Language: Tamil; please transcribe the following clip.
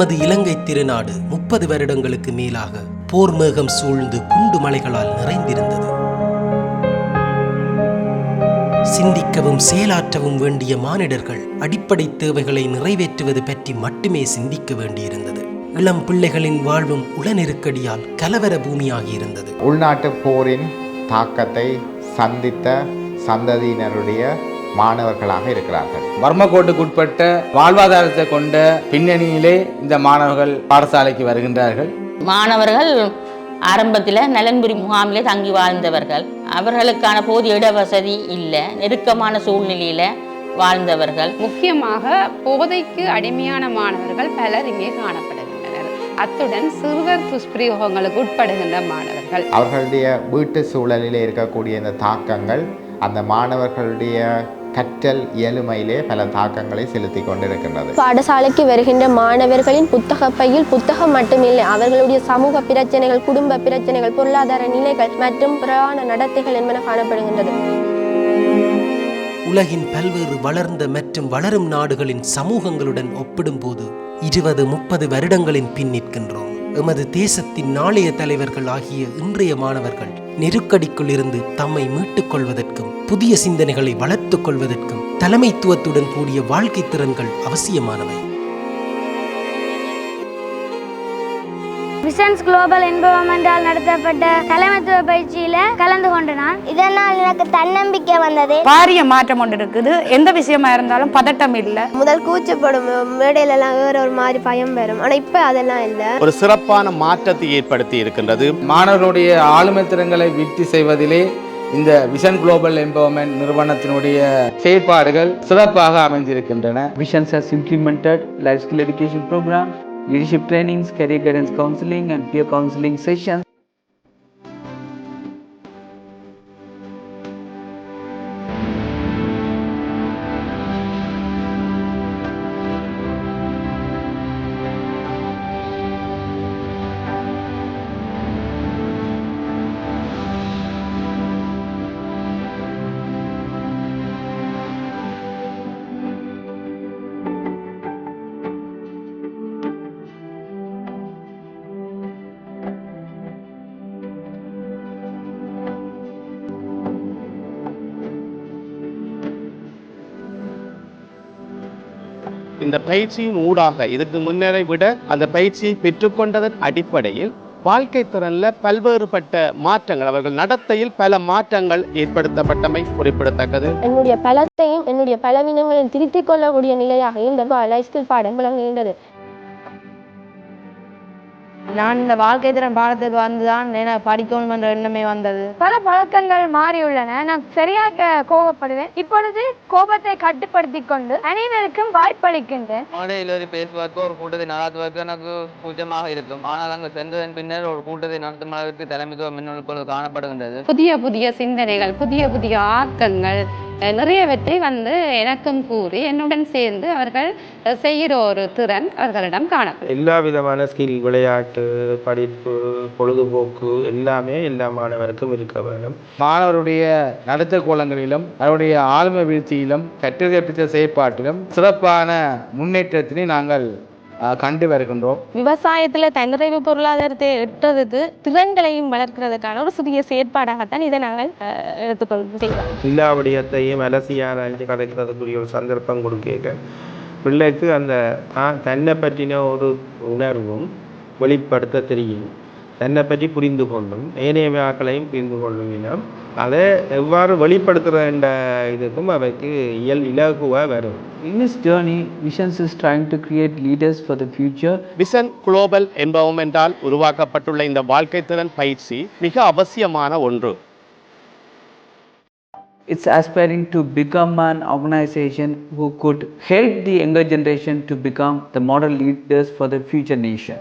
நமது இலங்கை திருநாடு முப்பது வருடங்களுக்கு மேலாக போர் மேகம் சூழ்ந்து குண்டு மலைகளால் நிறைந்திருந்தது. சிந்திக்கவும் செயலாற்றவும் வேண்டிய மானிடர்கள் அடிப்படை தேவைகளை நிறைவேற்றுவது பற்றி மட்டுமே சிந்திக்க வேண்டியிருந்தது. இளம் பிள்ளைகளின் வாழ்வும் உள நெருக்கடியால் கலவர பூமியாகி இருந்தது உள்நாட்டு போரின் தாக்கத்தை சந்தித்த சந்ததியினருடைய மாணவர்களாக இருக்கிறார்கள். வர்மக்கோட்டுக்கு உட்பட்ட வாழ்வாதாரத்தை கொண்ட பின்னணியிலே இந்த மாணவர்கள் பாடசாலைக்கு வருகின்றார்கள். மாணவர்கள் ஆரம்பத்தில் நலன்புரி முகாமிலே தங்கி வாழ்ந்தவர்கள். அவர்களுக்கான போதிய இடவசதி இல்லை நெருக்கமான சூழ்நிலையில் வாழ்ந்தவர்கள். முக்கியமாக போதைக்கு அடிமையான மாணவர்கள் பலர் இங்கே காணப்படுகின்றனர். அத்துடன் சிறுவர் துஷ்பிரயோகங்களுக்கு உட்படுகின்ற மாணவர்கள். அவர்களுடைய வீட்டு சூழலிலே இருக்கக்கூடிய இந்த தாக்கங்கள் அந்த மாணவர்களுடைய கற்றல் இயலுமையிலே பல தாக்கங்களை செலுத்தி கொண்டிருக்கின்றது. பாடசாலைக்கு வருகின்ற மாணவர்களின் புத்தக பையில் புத்தகம் மட்டுமில்லை அவர்களுடைய சமூக பிரச்சனைகள் குடும்ப பிரச்சனைகள் பொருளாதார நிலைகள் மற்றும் புராண நடத்தைகள் என்பன காணப்படுகின்றது. உலகின் பல்வேறு வளர்ந்த மற்றும் வளரும் நாடுகளின் சமூகங்களுடன் ஒப்பிடும்போது இருபது முப்பது வருடங்களின் பின் நிற்கின்றோம். எமது தேசத்தின் நாளைய தலைவர்கள் ஆகிய இன்றைய மாணவர்கள் நெருக்கடிக்குள் இருந்து தம்மை மீட்டுக் கொள்வதற்கும் புதிய சிந்தனைகளை வளர்த்துக் கொள்வதற்கும் தலைமைத்துவத்துடன் கூடிய வாழ்க்கை திறன்கள் அவசியமானவை. விசன்ஸ் குளோபல் என்வரன்மெண்டால் நடத்தப்பட்ட தலைமைத்துவ பயிற்சியில கலந்து கொண்டு நான். இதனால் எனக்கு தன்னம்பிக்கை வந்தது. பாரிய மாற்றம் ஒன்று இருக்குது. எந்த விஷயமா இருந்தாலும் பதட்டம் இல்லை. முதல் கூச்சப்படும் மேடையில எல்லாம் வேற ஒரு மாதிரி பயம் வரும். ஆனா இப்ப அதெல்லாம் இல்லை. ஒரு சிறப்பான மாற்றத்தை ஏற்படுத்தி இருக்கின்றது. மாணவர்களுடைய ஆளுமை திறன்களை விருத்தி செய்வதிலே இந்த விஷன் குளோபல் எம்பவர்மெண்ட் நிறுவனத்தினுடைய செயற்பாடுகள் சிறப்பாக அமைந்திருக்கின்றன. Visions has implemented life skill education programs, leadership trainings, career guidance counseling, and peer counseling sessions. இந்த பயிற்சியின் ஊடாக இதுக்கு முன்னரை விட அந்த பயிற்சியை பெற்றுக்கொண்டதன் அடிப்படையில் வாழ்க்கை திறன்ல பல்வேறுபட்ட மாற்றங்கள் அவர்கள் நடத்தையில் பல மாற்றங்கள் ஏற்படுத்தப்பட்டமை குறிப்பிடத்தக்கது. என்னுடைய பலத்தையும் என்னுடைய பலவீனங்களையும் திருத்திக் கொள்ளக்கூடிய நிலையாக இந்த லைஃப் ஸ்கில் பாடம் விளங்குகின்றது. நான் இந்த வாழ்க்கை திறன் பாடத்துக்கு வந்துதான் என படிக்கணும் என்ற எண்ணமே வந்தது. பல பழக்கங்கள் மாறியுள்ளன. நான் சரியாக கோபப்படுவேன். இப்பொழுது கோபத்தை கட்டுப்படுத்திக் கொண்டு அனைவருக்கும் வாய்ப்பளிக்கின்றேன். மாடையில் பேசுவதற்கு ஒரு கூட்டத்தை நடத்துவதற்கு எனக்கு கூச்சமாக இருக்கும். ஆனால் அங்கு சென்றதன் பின்னர் ஒரு கூட்டத்தை நடத்தும் அளவிற்கு தலைமைத்துவம் காணப்படுகின்றது. புதிய புதிய சிந்தனைகள் புதிய புதிய ஆக்கங்கள் நிறையவற்றை வந்து எனக்கும் கூறி என்னுடன் சேர்ந்து அவர்கள் செய்கிற ஒரு திறன் அவர்களிடம் காணப்படும். எல்லா விதமான ஸ்கில் விளையாட்டு படிப்பு பொழுதுபோக்கு எல்லாமே எல்லா மாணவருக்கும் இருக்க வேண்டும். மாணவருடைய நடத்த கோலங்களிலும் அவருடைய ஆளுமை வீழ்ச்சியிலும் கற்றல் கற்பித்த செயற்பாட்டிலும் சிறப்பான முன்னேற்றத்தினை நாங்கள் கண்டு வருகின்றோம். விவசாயத்துல தன்னிறைவு பொருளாதாரத்தை எட்டுறதுக்கு திறன்களையும் வளர்க்கிறதுக்கான ஒரு சிறிய செயற்பாடாகத்தான் இதை நாங்கள் அஹ், எடுத்துக்கொண்டு செய்வோம். எல்லா விடயத்தையும் அலசி ஆராய்ச்சி கதைக்கிறதுக்குரிய ஒரு சந்தர்ப்பம் கொடுக்க பிள்ளைக்கு அந்த தான் தன்னை பற்றின ஒரு உணர்வும் வெளிப்படுத்த தெரியும். தன்னை பற்றி புரிந்து கொள்ளும் ஏனைய ஆக்களையும் புரிந்து கொள்ளும் இனம் அதை எவ்வாறு வெளிப்படுத்துகிற இதுக்கும் அவைக்கு இயல் இலகுவாக வரும் In this journey, Visions is trying to create leaders for the future. Vision global என்பவமென்றால் உருவாக்கப்பட்டுள்ள இந்த வாழ்க்கை திறன் பயிற்சி மிக அவசியமான ஒன்று It's aspiring to become an organization who could help the younger generation to become the model leaders for the future nation.